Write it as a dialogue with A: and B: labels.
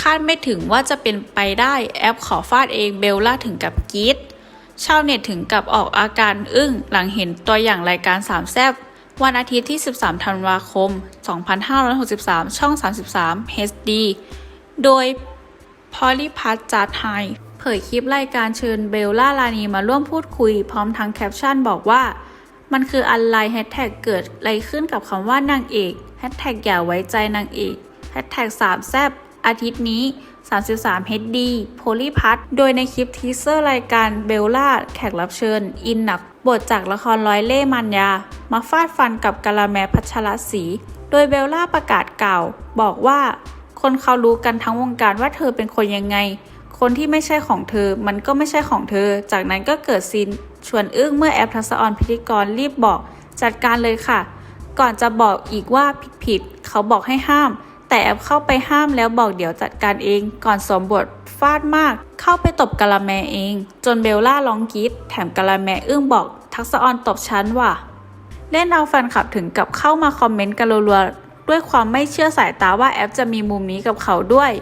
A: คาดไม่ถึงว่าจะเป็นไปได้แอปขอฟาดเองเบลล่าถึงกับกรีดชาวเน็ตถึงกับออกอาการอึ้งหลังเห็นตัวอย่างรายการสามแซบวันอาทิตย์ที่ 13 ธันวาคม 2563 ช่อง 33 HD โดยพอลิพัทจัดไฮเผยคลิปรายการเชิญเบลล่าลานีมาร่วมพูดคุย พร้อมทั้งแคปชั่นบอกว่า มันคืออะไรแฮชแท็กเกิดอะไรขึ้นกับคำว่านางเอกแฮชแท็กอย่าไว้ใจนางเอกแฮชแท็กสามแซบ อาทิตย์นี้ 33 HD โพลิพัทโดยในคลิปทีเซอร์รายการเบลล่าแขกรับเชิญ อินหนักบทจากละครร้อยเล่มันยา มาฟาดฟันกับกะละแมพัชรศรีโดยเบลล่าประกาศกล่าว บอกว่า คนเขารู้กันทั้งวงการว่าเธอเป็นคนยังไง คนที่ไม่ใช่ของเธอ มันก็ไม่ใช่ของเธอ จากนั้นก็เกิดซีนชวนอึ้งเมื่อแอปทัศออนพิธีกรรีบบอก จัดการเลยค่ะ ก่อนจะบอกอีกว่าผิดผิดๆเขาบอกให้ห้าม แต่แอปเข้าไปห้ามแล้วบอกเดี๋ยวจัดการเอง ก่อนสวมบทฟาดมาก เข้าไปตบกะละแมเอง จนเบลล่าร้องกรีดแถมกะละแมอึ้งบอก ทักษะออนตบฉันว่ะเล่นเอาแฟนคลับถึงกับเข้ามาคอมเมนต์กันรัวๆด้วยความไม่เชื่อสายตาว่าแอปจะมีมุมนี้กับเขาด้วย